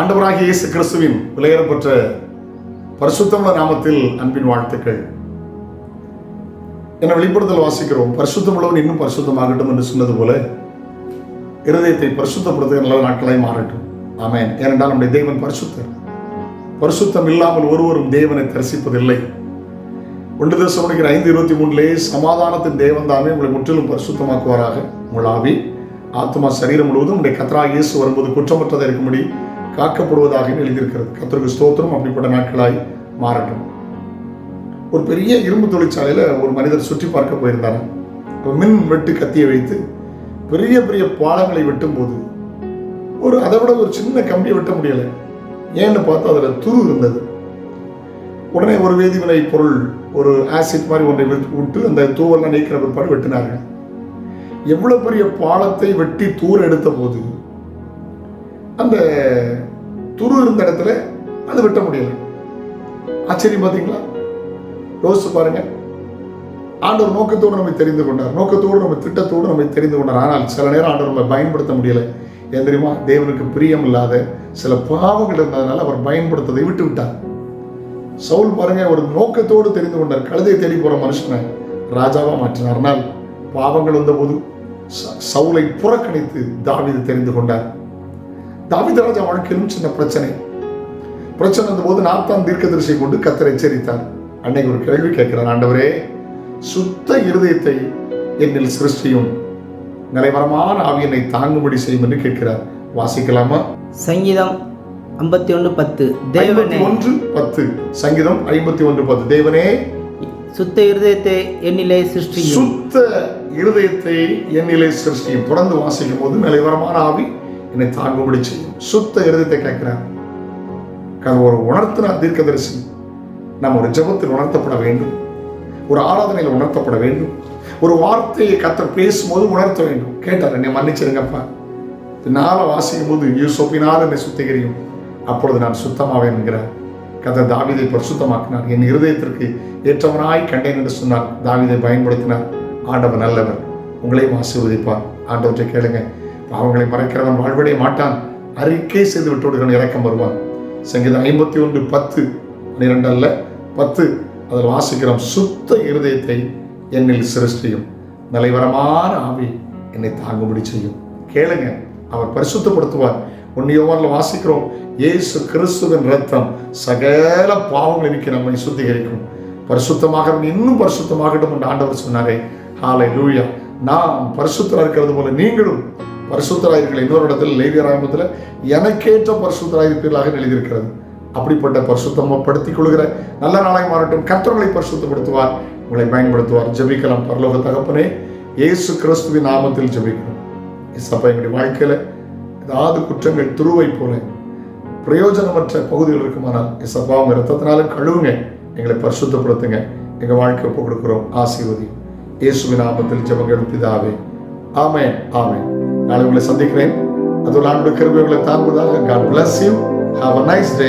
ஆண்டவராகிய இயேசு கிறிஸ்துவின் விலையேறப்பட்ட பரிசுத்தமுள்ள நாமத்தில் அன்பின் வாழ்த்துக்கள். என வெளிப்படுத்தல் வாசிக்கிறோம். பரிசுத்தமுள்ளவன் இன்னும் பரிசுத்தமாகட்டும் என்று சொன்னது போல இருதயத்தை பரிசுத்தப்படுத்த நல்ல நாட்களாய் மாறட்டும். ஆமேன். ஏனென்றால் நம்முடைய தேவன் பரிசுத்தர். பரிசுத்தம் இல்லாமல் ஒருவரும் தேவனை தரிசிப்பதில்லை. ஒன்று தேசம் முடிக்கிற ஐந்து இருபத்தி மூணுலேயே சமாதானத்தின் தேவன் தாமே உங்களை முற்றிலும் பரிசுத்தமாக்குவாராக. உங்கள் ஆவி ஆத்மா சரீரம் முழுவதும் உடைய கத்ரா இயேசு வரும்போது குற்றமற்றதாக இருக்கும்படி காக்கப்படுவதாக எழுதியிருக்கிறது. கத்தருக்கு ஸ்தோத்திரம். அப்படிப்பட்ட நாட்களாய் மாறட்டும். ஒரு பெரிய இரும்பு தொழிற்சாலையில் ஒரு மனிதர் சுற்றி பார்க்க போயிருந்தார். மின் வெட்டு கத்தியை வைத்து பெரிய பெரிய பாலங்களை வெட்டும் போது ஒரு அதை விட ஒரு சின்ன கம்பியை வெட்ட முடியலை. ஏன்னு பார்த்தா அதில் துரு இருந்தது. உடனே ஒரு வேதிவினை பொருள் ஒரு ஆசிட் மாதிரி ஒன்றை விட்டு- விட்டு அந்த தூவெல்லாம் நீக்கிற பிற்பாடு வெட்டினார்கள். எவ்வளோ பெரிய பாலத்தை வெட்டி தூர் எடுத்த போது அந்த துரு இருந்த இடத்துல அது வெட்ட முடியல. ஆச்சரியம் பார்த்தீங்களா? யோசிச்சு பாருங்க. ஆண்டவர் நோக்கத்தோடு நம்மை தெரிந்து கொண்டார். நோக்கத்தோடு நம்ம திட்டத்தோடு நம்மை தெரிந்து கொண்டார். ஆனால் சில நேரம் ஆண்டவர் நம்ம பயன்படுத்த முடியல. ஏன் தெரியுமா? தேவனுக்கு பிரியம் இல்லாத சில பாவங்கள் இருந்ததுனால அவர் பயன்படுத்ததை விட்டு விட்டார். சவுல் பாருங்க ஒரு நோக்கத்தோடு தெரிந்து கொண்டார். கழுதை தேடி போற மனுஷனை ராஜாவா மாற்றினார். ஆனால் பாவங்கள் வந்தபோது ச- சவுலை புறக்கணித்து தாவிது தெரிந்து கொண்டார். தாவீது ராஜா வாழ்க்கையிலும் சின்ன பிரச்சனை. பிரச்சனை வந்தபோது நாத்தான் தீர்க்கதரிசியை கொண்டு கத்தரை எச்சரித்தார். அன்னைக்கு ஒரு கேள்வி கேட்கிறார் ஆண்டவரே சுத்த இருதயத்தை என்னில் சிருஷ்டியும். நிலைவரமான ஆவியனை தாங்கும்படி செய்யும் என்று கேட்கிறார். வாசிக்கலாமா? சங்கீதம் ஐம்பத்தி ஒன்று பத்து. தேவனே ஒன்று பத்து. சங்கீதம் ஐம்பத்தி ஒன்று பத்து. தேவனே சுத்த இருதயத்தை என்னிலே சிருஷ்டியும். சுத்த இருதயத்தை என்னிலே சிருஷ்டியும். தொடர்ந்து வாசிக்கும் போது நிலைவரமான ஆவி என்னை தாங்கும்படி செய்யும் சுத்த இருதயத்தை கேட்கிறார். அது ஒரு உணர்த்தினார் தீர்க்கதரிசி. நாம் ஒரு ஜெபத்தில் உணர்த்தப்பட வேண்டும். ஒரு ஆராதனையில் உணர்த்தப்பட வேண்டும். ஒரு வார்த்தையை கத்தர் பேசும்போது உணர்த்த வேண்டும். கேட்டார் என்னை மன்னிச்சிருங்கப்பா. பின்னால வாசிக்கும் போது யூசோப்பினால் என்னை சுத்திகரியும். அப்பொழுது நான் சுத்தமாவேன் என்கிறார். கதை தாவிதை பரிசுத்தமாக்கினார். என் இருதயத்திற்கு ஏற்றவனாய் கண்டேன் என்று சொன்னார். தாவிதை பயன்படுத்தினார். ஆண்டவர் நல்லவர். உங்களையும் ஆசீர்வதிப்பார். ஆண்டவற்றை கேளுங்க. பாவங்களை மறைக்கிறவன் வாழ்விடைய மாட்டான். அறிக்கை செய்து விட்டு இறக்கம் வருவான். சங்கீதம் ஐம்பத்தி ஒன்று பத்து பன்னிரெண்டு அல்ல பத்து. அதில் வாசிக்கிறோம் சுத்த இருதயத்தை என்னில் சிருஷ்டியும் நிலைவரமான ஆவி என்னை தாங்கும்படி செய்யும். கேளுங்க அவர் பரிசுத்தப்படுத்துவார். உன்னியோவரில் வாசிக்கிறோம் இயேசு கிறிஸ்துவின் ரத்தம் சகல பாவங்களை நீக்கி நம்மை சுத்திகரிக்கும். பரிசுத்தமாக இன்னும் பரிசுத்தமாகட்டும் என்று ஆண்டவர் சொன்னாரே. ஹாலை லூயா நாம் பரிசுத்தராக இருக்கிறது போல நீங்களும் பரிசுத்தராயிருக்கிற இன்னொரு இடத்துல லேவியராமத்தில் எனக்கேற்ற பரிசுத்தராயிருப்பீர்களாக எழுதியிருக்கிறது. அப்படிப்பட்ட பரிசுத்தப்படுத்திக் கொள்கிற நல்ல நாளாக மாறட்டும். கர்த்தர்களை பரிசுத்தப்படுத்துவார். உங்களை பயன்படுத்துவார். ஜெபிக்கலாம். பரலோக தகப்பனே இயேசு கிறிஸ்துவின் நாமத்தில் ஜபிக்கணும் இசப்பா எங்களுடைய வாழ்க்கையில ஏதாவது குற்றங்கள் துருவை போல பிரயோஜனமற்ற பகுதிகள் இருக்குமானால் இசப்பா உங்கள் ரத்தத்தினாலும் கழுவுங்க. எங்களை பரிசுத்தப்படுத்துங்க. எங்க வாழ்க்கை ஒப்பு கொடுக்குறோம். ஆசீர்வதி இயேசுவின் நாமத்தில் ஜெபங்கள் பிதாவே. ஆமே ஆமே நாளை உங்களை சந்திக்கிறேன். அதுவும் ஆண்டு கிருபை தாங்குவதாக God bless you have a nice day